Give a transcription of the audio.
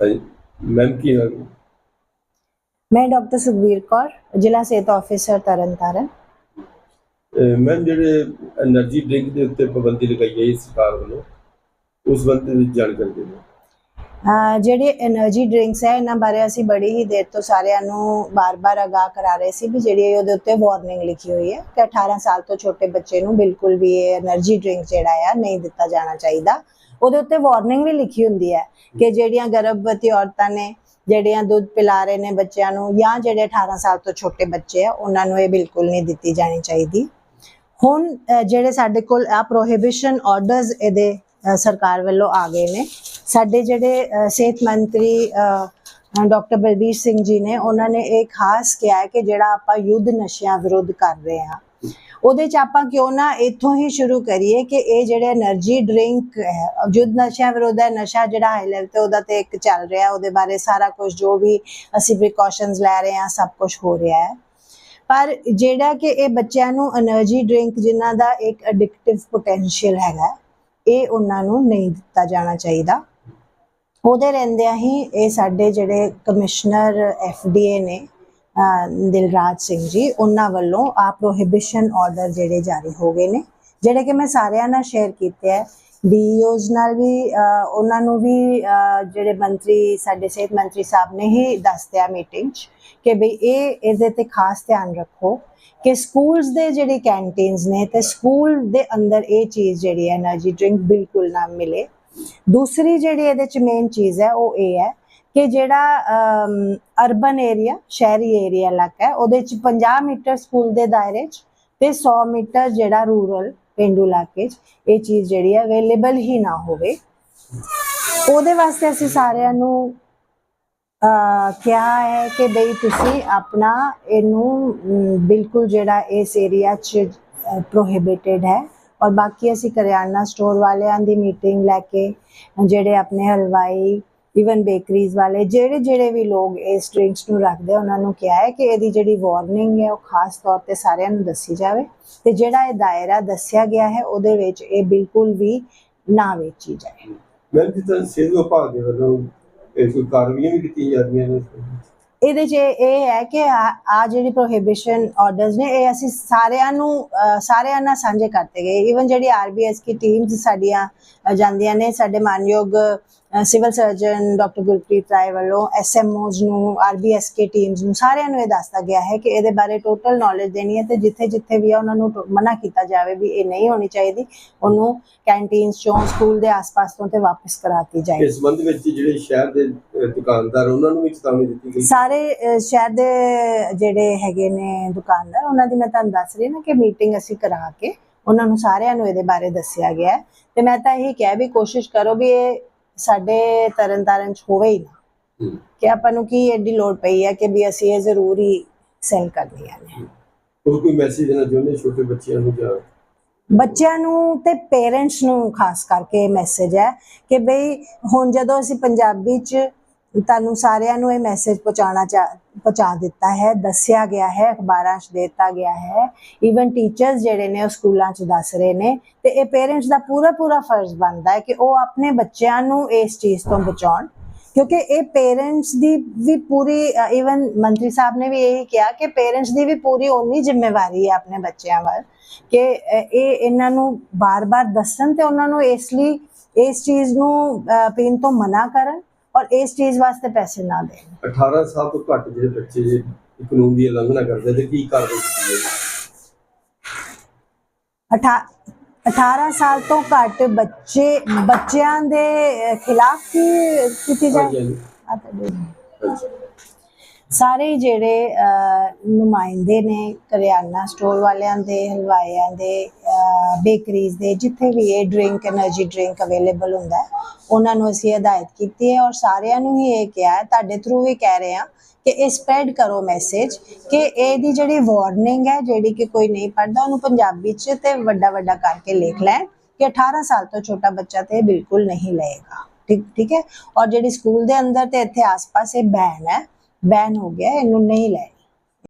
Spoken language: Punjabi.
ਮੈਮ ਕੀ ਨਾਮ ਮੈਂ ਡਾਕਟਰ ਸੁਖਬੀਰ ਕੌਰ ਜ਼ਿਲ੍ਹਾ ਸਿਹਤ ਅਫਸਰ ਤਰਨਤਾਰਨ ਅਹ ਮੈਮ ਜਿਹੜੇ એનર્ਜੀ ਡਰਿੰਕ ਦੇ ਉੱਤੇ ਪਾਬੰਦੀ ਲਗਾਈ ਗਈ ਸਰਕਾਰ ਵੱਲੋਂ ਉਸ ਬੰਦੇ ਦੀ ਜਾਣਕਾਰੀ ਦਿਓ। ਜਿਹੜੇ એનર્ਜੀ ਡਰਿੰਕਸ ਹੈ, ਇਹਨਾਂ ਬਾਰੇ ਅਸੀਂ ਬੜੀ ਹੀ ਦੇਰ ਤੋਂ ਸਾਰਿਆਂ ਨੂੰ ਬਾਰ-ਬਾਰ ਅਗਾਹ ਕਰਾ ਰਹੇ ਸੀ ਵੀ ਜਿਹੜੀ ਇਹ ਉਹਦੇ ਉੱਤੇ ਵਾਰਨਿੰਗ ਲਿਖੀ ਹੋਈ ਹੈ ਕਿ 18 ਸਾਲ ਤੋਂ ਛੋਟੇ ਬੱਚੇ ਨੂੰ ਬਿਲਕੁਲ ਵੀ ਇਹ એનર્ਜੀ ਡਰਿੰਕ ਜਿਹੜਾ ਆ ਨਹੀਂ ਦਿੱਤਾ ਜਾਣਾ ਚਾਹੀਦਾ। ਉਹਦੇ ਉੱਤੇ ਵਾਰਨਿੰਗ ਵੀ ਲਿਖੀ ਹੁੰਦੀ ਹੈ ਕਿ ਜਿਹੜੀਆਂ ਗਰਭਵਤੀ ਔਰਤਾਂ ਨੇ, ਜਿਹੜੀਆਂ ਦੁੱਧ ਪਿਲਾ ਰਹੇ ਨੇ ਬੱਚਿਆਂ ਨੂੰ ਜਾਂ ਜਿਹੜੇ 18 ਸਾਲ ਤੋਂ ਛੋਟੇ ਬੱਚੇ ਆ, ਉਹਨਾਂ ਨੂੰ ਇਹ ਬਿਲਕੁਲ ਨਹੀਂ ਦਿੱਤੀ ਜਾਣੀ ਚਾਹੀਦੀ। ਹੁਣ ਜਿਹੜੇ ਸਾਡੇ ਕੋਲ ਆ ਪ੍ਰੋਹਿਬਿਸ਼ਨ ਆਰਡਰਸ ਇਹਦੇ ਸਰਕਾਰ ਵੱਲੋਂ ਆ ਗਏ ਨੇ। ਸਾਡੇ ਜਿਹੜੇ ਸਿਹਤ ਮੰਤਰੀ ਡਾਕਟਰ ਬਲਬੀਰ ਸਿੰਘ ਜੀ ਨੇ, ਉਹਨਾਂ ਨੇ ਇਹ ਖਾਸ ਕਿਹਾ ਕਿ ਜਿਹੜਾ ਆਪਾਂ ਯੁੱਧ ਨਸ਼ਿਆਂ ਵਿਰੁੱਧ ਕਰ ਰਹੇ ਹਾਂ, ਉਹਦੇ ਚ ਆਪਾਂ ਕਿਉਂ ਨਾ ਇੱਥੋਂ ਹੀ ਸ਼ੁਰੂ ਕਰੀਏ ਕਿ ਇਹ ਜਿਹੜੇ એનર્ਜੀ ਡਰਿੰਕ ਹੈ, ਯੁੱਧ ਨਸ਼ਿਆਂ ਵਿਰੁੱਧ ਹੈ, ਨਸ਼ਾ ਜਿਹੜਾ ਹਾਈ ਲੈਵਲ ਤੇ ਉਹਦਾ ਤੇ ਇੱਕ ਚੱਲ ਰਿਹਾ, ਉਹਦੇ ਬਾਰੇ ਸਾਰਾ ਕੁਝ ਜੋ ਵੀ ਅਸੀਂ ਪ੍ਰੀਕਾਸ਼ਨਸ ਲੈ ਰਹੇ ਹਾਂ, ਸਭ ਕੁਝ ਹੋ ਰਿਹਾ ਹੈ। ਪਰ ਜਿਹੜਾ ਕਿ ਇਹ ਬੱਚਿਆਂ ਨੂੰ એનર્ਜੀ ਡਰਿੰਕ ਜਿਨ੍ਹਾਂ ਦਾ ਇੱਕ ਐਡਿਕਟਿਵ ਪੋਟੈਂਸ਼ੀਅਲ ਹੈਗਾ ਇਹ ਉਹਨਾਂ ਨੂੰ ਨਹੀਂ ਦਿੱਤਾ ਜਾਣਾ ਚਾਹੀਦਾ। ਉਹਦੇ ਰਹਿੰਦਿਆਂ ਹੀ ਇਹ ਸਾਡੇ ਜਿਹੜੇ ਕਮਿਸ਼ਨਰ ਏ ਨੇ ਦਿਲਰਾਜ ਸਿੰਘ ਜੀ, ਉਹਨਾਂ ਵੱਲੋਂ ਆ ਪ੍ਰੋਹਿਬਿਸ਼ਨ ਆਰਡਰ ਜਿਹੜੇ ਜਾਰੀ ਹੋ ਗਏ ਨੇ, ਜਿਹੜੇ ਕਿ ਮੈਂ ਸਾਰਿਆਂ ਨਾਲ ਸ਼ੇਅਰ ਕੀਤੇ ਦੀ ਯੋਜ ਨਾਲ ਵੀ ਉਹਨਾਂ ਨੂੰ ਵੀ ਜਿਹੜੇ ਮੰਤਰੀ, ਸਾਡੇ ਸਿਹਤ ਮੰਤਰੀ ਸਾਹਿਬ ਨੇ ਹੀ ਦੱਸਿਆ ਮੀਟਿੰਗ 'ਚ ਕਿ ਬਈ ਇਹ, ਇਹਦੇ ਤੇ ਖਾਸ ਧਿਆਨ ਰੱਖੋ ਕਿ ਸਕੂਲਸ ਦੇ ਜਿਹੜੇ ਕੈਂਟੀਨਸ ਨੇ ਤੇ ਸਕੂਲ ਦੇ ਅੰਦਰ ਇਹ ਚੀਜ਼ ਜਿਹੜੀ ਹੈ એનર્ਜੀ ਡਰਿੰਕ ਬਿਲਕੁਲ ਨਾ ਮਿਲੇ। ਦੂਸਰੀ ਜਿਹੜੀ ਇਹਦੇ 'ਚ ਮੇਨ ਚੀਜ਼ ਹੈ ਉਹ ਇਹ ਹੈ ਕਿ ਜਿਹੜਾ ਅਰਬਨ ਏਰੀਆ ਸ਼ਹਿਰੀ ਏਰੀਆ ਇਲਾਕਾ ਉਹਦੇ 'ਚ 50 ਮੀਟਰ ਸਕੂਲ ਦੇ ਦਾਇਰੇ 'ਚ ਤੇ 100 ਮੀਟਰ ਜਿਹੜਾ ਰੂਰਲ ਪਿੰਡੂ ਇਲਾਕੇ 'ਚ, ਇਹ ਚੀਜ਼ ਜਿਹੜੀ ਹੈ ਅਵੇਲੇਬਲ ਹੀ ਨਾ ਹੋਵੇ। ਉਹਦੇ ਵਾਸਤੇ ਅਸੀਂ ਸਾਰਿਆਂ ਨੂੰ ਕਿਹਾ ਹੈ ਕਿ ਬਈ ਤੁਸੀਂ ਆਪਣਾ ਇਹਨੂੰ ਬਿਲਕੁਲ ਜਿਹੜਾ ਇਸ ਏਰੀਆ 'ਚ ਪ੍ਰੋਹਿਬਿਟਡ ਹੈ। ਔਰ ਬਾਕੀ ਅਸੀਂ ਕਰਿਆਨਾ ਸਟੋਰ ਵਾਲਿਆਂ ਦੀ ਮੀਟਿੰਗ ਲੈ ਕੇ, ਜਿਹੜੇ ਆਪਣੇ ਹਲਵਾਈ ਇਵਨ ਬੇਕਰੀਜ਼ ਵਾਲੇ ਜਿਹੜੇ ਜਿਹੜੇ ਵੀ ਲੋਕ ਇਸ ਡਰਿੰਕਸ ਨੂੰ ਰੱਖਦੇ ਆ, ਉਹਨਾਂ ਨੂੰ ਕਿਹਾ ਹੈ ਕਿ ਇਹਦੀ ਜਿਹੜੀ ਵਾਰਨਿੰਗ ਹੈ ਉਹ ਖਾਸ ਤੌਰ ਤੇ ਸਾਰਿਆਂ ਨੂੰ ਦੱਸੀ ਜਾਵੇ। ਤੇ ਜਿਹੜਾ ਇਹ ਦਾਇਰਾ ਦੱਸਿਆ ਗਿਆ ਹੈ ਉਹਦੇ ਵਿੱਚ ਇਹ ਬਿਲਕੁਲ ਵੀ ਨਾ ਵੇਚੀ ਜਾਏ। ਜਿਸ ਤਰ੍ਹਾਂ ਸਿਹਤ ਵਿਭਾਗ ਦੇ ਵੱਲੋਂ ਇਹ ਕੋਈ ਕਾਰਵਾਈਆਂ ਵੀ ਕੀਤੀਆਂ ਜਾ ਰਹੀਆਂ ਨੇ ਇਹਦੇ 'ਚ ਇਹ ਹੈ ਕਿ ਆ ਜਿਹੜੀ ਪ੍ਰੋਹਿਬਿਸ਼ਨ ਆਰਡਰਸ ਨੇ ਇਹ ਅਸੀਂ ਸਾਰਿਆਂ ਨੂੰ ਸਾਰਿਆਂ ਨਾਲ ਸਾਂਝੇ ਕਰਤੇ ਗਏ। ਇਵਨ ਜਿਹੜੀ ਆਰਬੀਐਸ ਕੀ ਟੀਮਸ ਸਾਡੀਆਂ ਜਾਂਦੀਆਂ ਨੇ ਸਾਡੇ ਮਾਨਯੋਗ civil surgeon doctor Gurpreet Rai ਵੱਲੋਂ ਐਸਐਮਓਜ਼ ਨੂੰ ਆਰਬੀਐਸ ਕੇ ਟੀਮਸ ਨੂੰ ਸਾਰਿਆਂ ਨੂੰ ਇਹ ਦੱਸਤਾ ਗਿਆ ਹੈ ਕਿ ਇਹਦੇ ਬਾਰੇ ਟੋਟਲ ਨੌਲੇਜ ਦੇਣੀ ਹੈ ਤੇ ਜਿੱਥੇ ਜਿੱਥੇ ਵੀ ਆ ਉਹਨਾਂ ਨੂੰ ਮਨਾ ਕੀਤਾ ਜਾਵੇ ਵੀ ਇਹ ਨਹੀਂ ਹੋਣੀ ਚਾਹੀਦੀ ਉਹਨੂੰ ਕੈਂਟੀਨਸ ਚੋਂ ਸਕੂਲ ਦੇ ਆਸ-ਪਾਸ ਤੋਂ ਤੇ ਵਾਪਸ ਕਰਾਤੀ ਜਾਏ। ਇਸ ਸੰਬੰਧ ਵਿੱਚ ਜਿਹੜੇ ਸ਼ਹਿਰ ਦੇ ਦੁਕਾਨਦਾਰ ਉਹਨਾਂ ਨੂੰ ਵੀ ਚੇਤਾਵਨੀ ਦਿੱਤੀ ਗਈ? ਸਾਰੇ ਸ਼ਹਿਰ ਦੇ ਜਿਹੜੇ ਹੈਗੇ ਨੇ ਦੁਕਾਨਦਾਰ ਉਹਨਾਂ ਦੀ ਮੈਂ ਤੁਹਾਨੂੰ ਦੱਸ ਰਹੀ ਨਾ ਕਿ ਮੀਟਿੰਗ ਅਸੀਂ ਕਰਾ ਕੇ ਉਹਨਾਂ ਨੂੰ ਸਾਰਿਆਂ ਨੂੰ ਇਹਦੇ ਬਾਰੇ ਦੱਸਿਆ ਗਿਆ ਤੇ ਮੈਂ ਤਾਂ ਇਹੀ ਕਹਿ ਵੀ ਕੋਸ਼ਿਸ਼ ਕਰੋ ਵੀ ਇਹ ਸਾਡੇ ਤਰਨਤਾਰਨ ਚ ਹੋਵੇ ਹੀ ਨਾ। ਕਿ ਆਪਾਂ ਨੂੰ ਕੀ ਐਡੀ ਲੋੜ ਪਈ ਹੈ ਕਿ ਵੀ ਅਸੀਂ ਇਹ ਜ਼ਰੂਰੀ ਸੈਲ ਕਰਨੀਆਂ ਨੇ ਉਹ ਕੋਈ ਮੈਸੇਜ ਦੇਣਾ ਚਾਹੁੰਦੇ ਛੋਟੇ ਬੱਚਿਆਂ ਨੂੰ ਜਾਂ? ਬੱਚਿਆਂ ਨੂੰ ਤੇ ਪੇਰੈਂਟਸ ਨੂੰ ਖਾਸ ਕਰਕੇ ਮੈਸੇਜ ਹੈ ਕਿ ਬਈ ਹੁਣ ਜਦੋਂ ਅਸੀਂ ਪੰਜਾਬੀ ਚ ਤੁਹਾਨੂੰ ਸਾਰਿਆਂ ਨੂੰ ਇਹ ਮੈਸੇਜ ਪਹੁੰਚਾਉਣਾ ਚਾ- ਪਹੁੰਚਾ ਦਿੱਤਾ ਹੈ, ਦੱਸਿਆ ਗਿਆ ਹੈ, ਅਖਬਾਰਾਂ 'ਚ ਦਿੱਤਾ ਗਿਆ ਹੈ। ਈਵਨ ਟੀਚਰਸ ਜਿਹੜੇ ਨੇ ਉਹ ਸਕੂਲਾਂ 'ਚ ਦੱਸ ਰਹੇ ਨੇ ਤੇ ਇਹ ਪੇਰੈਂਟਸ ਦਾ ਪੂਰਾ ਪੂਰਾ ਫਰਜ਼ ਬਣਦਾ ਹੈ ਕਿ ਉਹ ਆਪਣੇ ਬੱਚਿਆਂ ਨੂੰ ਇਸ ਚੀਜ਼ ਤੋਂ ਬਚਾਉਣ। ਕਿਉਂਕਿ ਇਹ ਪੇਰੈਂਟਸ ਦੀ ਵੀ ਪੂਰੀ ਇਵਨ ਮੰਤਰੀ ਸਾਹਿਬ ਨੇ ਵੀ ਇਹ ਕਿਹਾ ਕਿ ਪੇਰੈਂਟਸ ਦੀ ਵੀ ਪੂਰੀ ਓਨੀ ਜ਼ਿੰਮੇਵਾਰੀ ਹੈ ਆਪਣੇ ਬੱਚਿਆਂ ਵੱਲ ਕਿ ਇਹ ਇਹਨਾਂ ਨੂੰ ਬਾਰ-ਬਾਰ ਦੱਸਣ ਤੇ ਉਹਨਾਂ ਨੂੰ ਇਸ ਲਈ, ਇਸ ਚੀਜ਼ ਨੂੰ ਪੀਣ ਤੋਂ ਮਨਾ ਕਰਨ। ਔਰ ਇਸ ਚੀਜ਼ ਵਾਸਤੇ ਪੈਸੇ ਨਾ ਦੇਣ। 18 ਸਾਲ ਤੋਂ ਘੱਟ ਜਿਹੜੇ ਬੱਚੇ ਜੇ ਕਾਨੂੰਨ ਦੀ ਉਲੰਘਣਾ ਕਰਦੇ ਤੇ ਕੀ ਕਾਰਵਾਈ ਕੀਤੀ ਜਾਏਗੀ ਅਠਾ 18 ਸਾਲ ਤੋਂ ਘੱਟ ਬੱਚੇ ਬੱਚਿਆਂ ਦੇ ਖਿਲਾਫ ਕੀ ਕੀਤੀ ਜਾਏ। ਸਾਰੇ ਜਿਹੜੇ ਨੁਮਾਇੰਦੇ ਨੇ ਕਰਿਆਨਾ ਸਟੋਰ ਵਾਲਿਆਂ ਦੇ ਹਲਵਾਈਆਂ ਦੇ ਬੇਕਰੀਜ਼ ਦੇ, ਜਿੱਥੇ ਵੀ ਇਹ ਡਰਿੰਕ એનર્ਜੀ ਡਰਿੰਕ ਅਵੇਲੇਬਲ ਹੁੰਦਾ ਹੈ, ਉਹਨਾਂ ਨੂੰ ਅਸੀਂ ਹਦਾਇਤ ਕੀਤੀ ਹੈ ਔਰ ਸਾਰਿਆਂ ਨੂੰ ਹੀ ਇਹ ਕਿਹਾ ਹੈ, ਤੁਹਾਡੇ ਥਰੂ ਵੀ ਕਹਿ ਰਹੇ ਹਾਂ ਕਿ ਇਹ ਸਪਰੈਡ ਕਰੋ ਮੈਸੇਜ ਕਿ ਇਹਦੀ ਜਿਹੜੀ ਵਾਰਨਿੰਗ ਹੈ, ਜਿਹੜੀ ਕਿ ਕੋਈ ਨਹੀਂ ਪੜਦਾ ਉਹਨੂੰ ਪੰਜਾਬੀ 'ਚ ਤੇ ਵੱਡਾ ਵੱਡਾ ਕਰਕੇ ਲਿਖ ਲੈਣ ਕਿ 18 ਸਾਲ ਤੋਂ ਛੋਟਾ ਬੱਚਾ ਤੇ ਬਿਲਕੁਲ ਨਹੀਂ ਲਏਗਾ। ਠੀਕ ਠੀਕ ਹੈ? ਔਰ ਜਿਹੜੀ ਸਕੂਲ ਦੇ ਅੰਦਰ ਤੇ ਇੱਥੇ ਆਸ-ਪਾਸ ਇਹ ਬੈਨ ਹੈ ਬੈਨ ਹੋ ਗਿਆ, ਇਹਨੂੰ ਨਹੀਂ ਲੈ